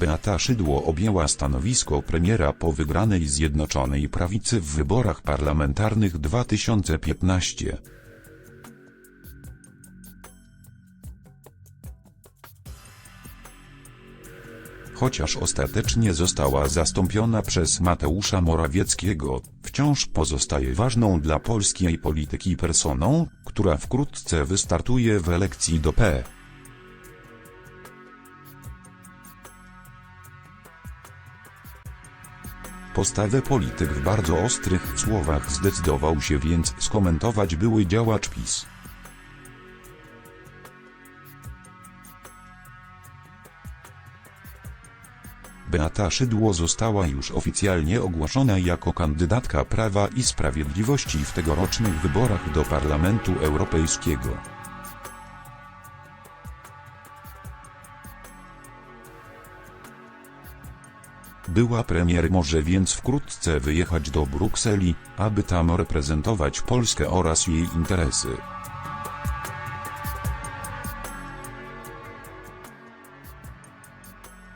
Beata Szydło objęła stanowisko premiera po wygranej Zjednoczonej Prawicy w wyborach parlamentarnych 2015. Chociaż ostatecznie została zastąpiona przez Mateusza Morawieckiego, wciąż pozostaje ważną dla polskiej polityki personą, która wkrótce wystartuje w elekcji do P. Postawę polityk w bardzo ostrych słowach zdecydował się więc skomentować były działacz PiS. Beata Szydło została już oficjalnie ogłoszona jako kandydatka Prawa i Sprawiedliwości w tegorocznych wyborach do Parlamentu Europejskiego. Była premier może więc wkrótce wyjechać do Brukseli, aby tam reprezentować Polskę oraz jej interesy.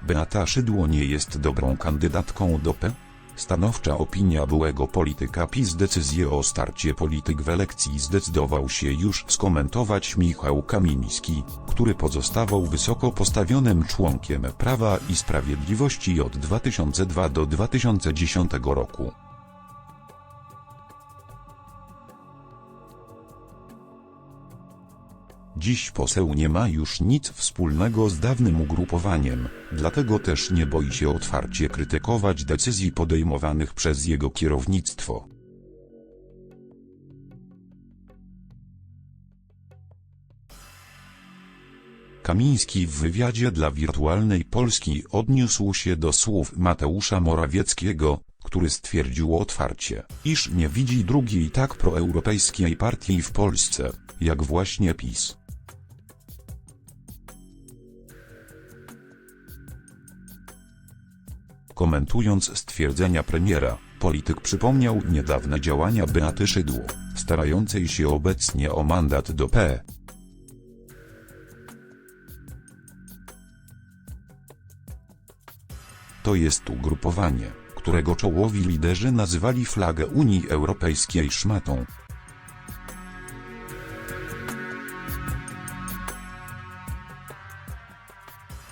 Beata Szydło nie jest dobrą kandydatką do P. Stanowcza opinia byłego polityka PiS decyzję o starcie polityk w elekcji zdecydował się już skomentować Michał Kamiński, który pozostawał wysoko postawionym członkiem Prawa i Sprawiedliwości od 2002 do 2010 roku. Dziś poseł nie ma już nic wspólnego z dawnym ugrupowaniem, dlatego też nie boi się otwarcie krytykować decyzji podejmowanych przez jego kierownictwo. Kamiński w wywiadzie dla Wirtualnej Polski odniósł się do słów Mateusza Morawieckiego, który stwierdził otwarcie, iż nie widzi drugiej tak proeuropejskiej partii w Polsce, jak właśnie PiS. Komentując stwierdzenia premiera, polityk przypomniał niedawne działania Beaty Szydło, starającej się obecnie o mandat do P. To jest ugrupowanie, którego czołowi liderzy nazywali flagę Unii Europejskiej szmatą.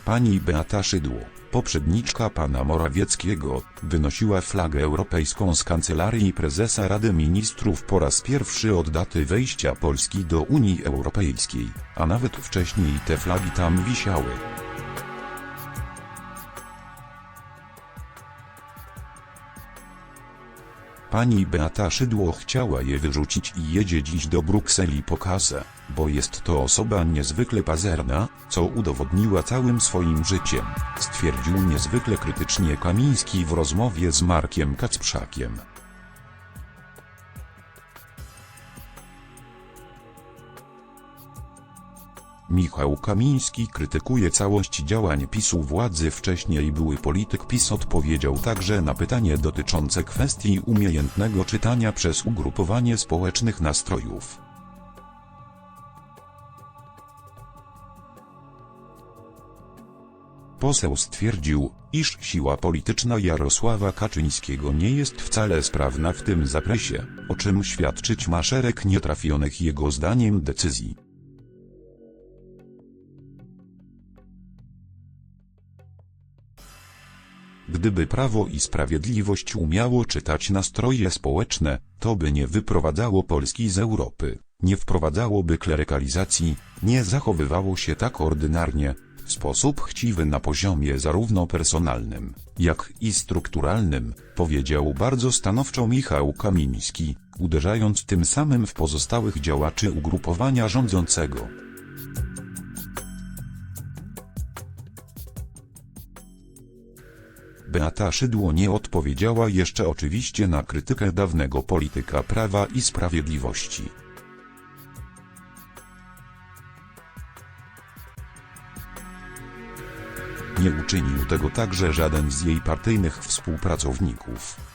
Pani Beata Szydło, poprzedniczka pana Morawieckiego, wynosiła flagę europejską z kancelarii prezesa Rady Ministrów po raz pierwszy od daty wejścia Polski do Unii Europejskiej, a nawet wcześniej te flagi tam wisiały. Pani Beata Szydło chciała je wyrzucić i jedzie dziś do Brukseli po kasę, bo jest to osoba niezwykle pazerna, co udowodniła całym swoim życiem, stwierdził niezwykle krytycznie Kamiński w rozmowie z Markiem Kacprzakiem. Michał Kamiński krytykuje całość działań PiSu władzy wcześniej były polityk PiS odpowiedział także na pytanie dotyczące kwestii umiejętnego czytania przez ugrupowanie społecznych nastrojów. Poseł stwierdził, iż siła polityczna Jarosława Kaczyńskiego nie jest wcale sprawna w tym zakresie, o czym świadczyć ma szereg nietrafionych jego zdaniem decyzji. Gdyby Prawo i Sprawiedliwość umiało czytać nastroje społeczne, to by nie wyprowadzało Polski z Europy, nie wprowadzałoby klerykalizacji, nie zachowywało się tak ordynarnie, w sposób chciwy na poziomie zarówno personalnym, jak i strukturalnym, powiedział bardzo stanowczo Michał Kamiński, uderzając tym samym w pozostałych działaczy ugrupowania rządzącego. Beata Szydło nie odpowiedziała jeszcze oczywiście na krytykę dawnego polityka Prawa i Sprawiedliwości. Nie uczynił tego także żaden z jej partyjnych współpracowników.